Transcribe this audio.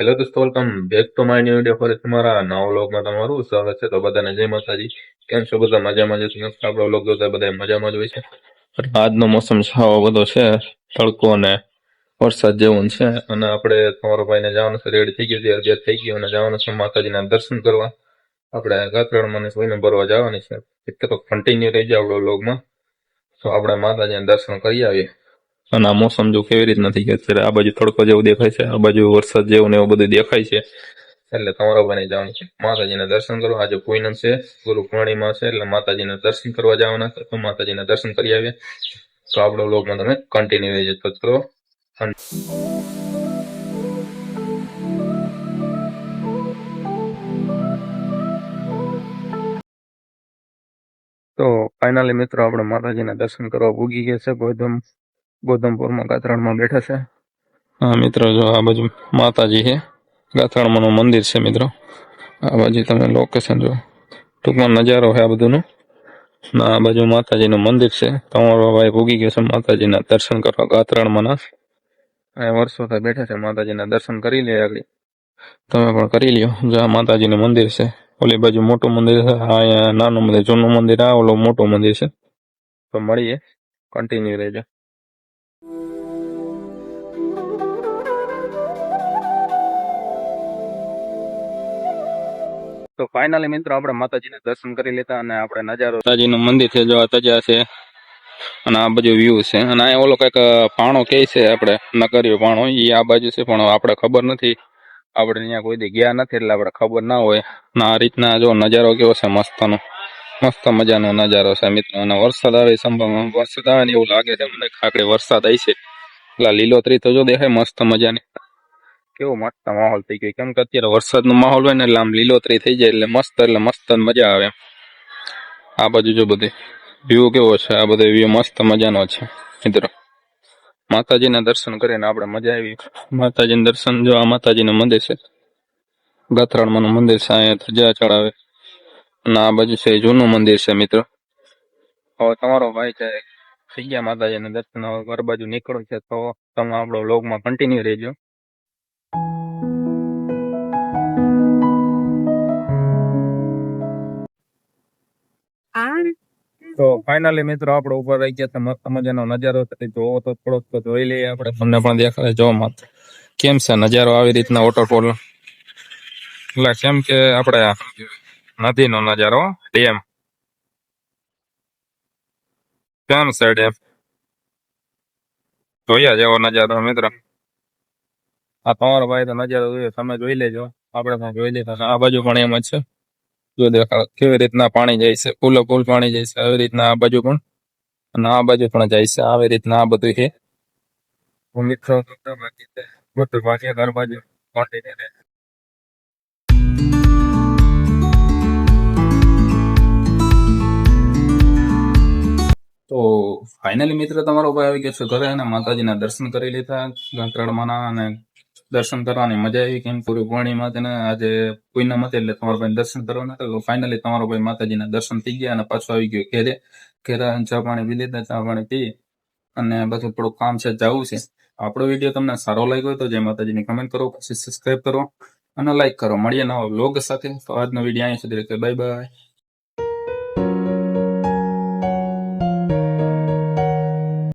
Hello દોસ્તો welcome back to my new video ફરી તમારા નવા વ્લોગમાં તમારું સ્વાગત છે. તો બધાને જય માતાજી. કેમ છો બધા? મજામાં જ છો? આપણો વ્લોગ જોતા બધા મજામાં જ હોય છે. આજનો મોસમ છાવો બધો છે, તડકો અને વરસાદ જેવું છે. અને આપણે તમારો ભાઈને જવાનું છે. રેડી થઈ ગયું છે, અગિયાર થઈ ગયું અને જવાનું છે માતાજીના દર્શન કરવા. આપણે ગાત્રણમાં ને કોઈને ભરવા જવાની છે. એક તો કન્ટિન્યુ રહી જાય આપણો વ્લોગમાં તો આપણે માતાજીના દર્શન કરી આવીએ. અને આ મોસમ જો કેવી રીતના થઈ ગયા અત્યારે આ બાજુ તડકો જેવું દેખાય છે, આ બાજુ વરસાદ જેવું ને એવું બધું દેખાય છે. એટલે તમારા બને જવાનું છે. માતાજીના દર્શન કરવા આજે પૂનમ છે, ગુરુ પૂર્ણિમા છે, એટલે માતાજીના દર્શન કરવા જવાના તો માતાજીના દર્શન કરી આવીએ. તો આપણો લોકમાં તમે કન્ટિન્યુ રહી જતો કરો. તો ફાઇનલી મિત્રો, આપણે માતાજીના દર્શન કરવા ભૂગી ગયા છે. ગોધમ ગોધમપુરમાં ગાત્રણમાં બેઠા છે. હા, મિત્રો, જો આ બાજુ માતાજી છે. ગાથાણમાંનું મંદિર છે, મિત્રો. આ બાજુ તમે લોકેશન જો ટૂંકમાં નજારો છે આ બધુંનો. ના આ બાજુ માતાજીનું મંદિર છે. તમારો ભાઈ ભૂગી ગયો છે માતાજીના દર્શન કરવા ગાત્રણમાંના અહીંયા વર્ષોથી બેઠા છે માતાજીના દર્શન કરી લે આગળ. તમે પણ કરી લ્યો. જો આ માતાજીનું મંદિર છે. ઓલી બાજુ મોટું મંદિર છે. આ અહીંયા નાનું મંદિર, જૂનું મંદિર, આ ઓલું મોટું મંદિર છે. તો મળીએ. કન્ટિન્યુ રહેજો. તો ફાઇનલી મિત્રો આપણે માતાજીને દર્શન કરી લેતા અને આપણે નજારો માતાજીનું મંદિર છે, જો આ તજા છે અને આ બાજુ વ્યૂ છે. અને અહીંયા ઓલો કંઈક પાણો કે છે આપણે, નગર્યો પાણો એ આ બાજુ છે, પણ આપણે ખબર નથી. આપણે અહીંયા કોઈ દી ગયા નથી એટલે આપણે ખબર ના હોય. અને આ રીતના જો નજારો કેવો છે, મસ્તનો. મસ્ત મજાનો નજારો છે મિત્રો. અને વરસાદ આવે સંભાવના વરસાદ આવે ને એવું લાગે છે. મને ખાકડી વરસાદ આવી છે. એટલે લીલોતરી તો જો દેખાય, મસ્ત મજાની. કેવો મસ્ત માહોલ થઈ ગયો. કેમ કે અત્યારે વરસાદનો માહોલ હોય ને એટલે આમ લીલોતરી થઈ જાય એટલે મસ્ત એટલે મસ્ત મજા આવે. આ બાજુ જો બધી વ્યૂ કેવો છે? આ બધો વ્યૂ મસ્ત મજાનો છે, મિત્રો. માતાજીના દર્શન કરીને આપણે મજા આવી. માતાજીના દર્શન જો આ માતાજીનું મંદિર છે. ગાત્રાળમાંનું મંદિર છે, અહીંયા ધજા ચડાવે. અને આ બાજુ છે જૂનું મંદિર છે, મિત્રો. હવે તમારો ભાઈ છે, થઈ ગયા માતાજીના દર્શન. હવે ઘર બાજુ નીકળો છે, તો તમે આપણો વ્લોગમાં કન્ટિન્યુ રહેજો. તો ફાઇનલી મિત્રો આપણે ઉપર રહી ગયા તમે જેનો નજારો જોવો તો થોડોક તો જોઈ લઈએ આપણે, તમને પણ દેખાડે. જો મત કેમ છે નજારો આવી રીતના વોટરફોલ એટલે કેમ કે આપણે નદીનો નજારો, ડેમ. કેમ છે ડેમ? જોયા જેવો નજારો મિત્ર. આ તમારો ભાઈ તો નજારો જોયો, તમે જોઈ લેજો. આપણે પણ જોઈ લીધા આ બાજુ પણ એમ જ છે. જો દેખાડો કેવી રીતના પાણી જાય છે ફૂલો ફૂલ પાણી જાય છે આવી રીતના આ બાજુ પણ અને આ બાજુ પણ જાય છે આવી રીતના આ બધું છે. મિત્રો બાકી બધું બાકી ઘર બાજુ કોન્ટિન્યુ તો ફાઇનલી મિત્ર તમારો ભાઈ આવી ગયો છે ઘરે અને માતાજીના દર્શન કરી લીધા ગાંતરાળમાંના અને દર્શન કરવાની મજા આવી કેમ પૂરી પૂર્ણિમા તેને આજે કોઈના મતે એટલે તમારા ભાઈ દર્શન કરવાના તો ફાઇનલી તમારો ભાઈ માતાજીના દર્શન થઈ ગયા અને પાછો આવી ગયો ઘેરે. ઘેરા ચા પાણી પી લીધા, ચા પાણી પી અને બધું થોડું કામ છે, જવું છે. આપણો વીડિયો તમને સારો લાગ્યો તો જય માતાજીની કમેન્ટ કરો, પછી સબસ્ક્રાઈબ કરો અને લાઈક કરો. મળીએ નવા બ્લોગ સાથે. તો આજનો વીડિયો અહીંયા સુધી બાય બાય.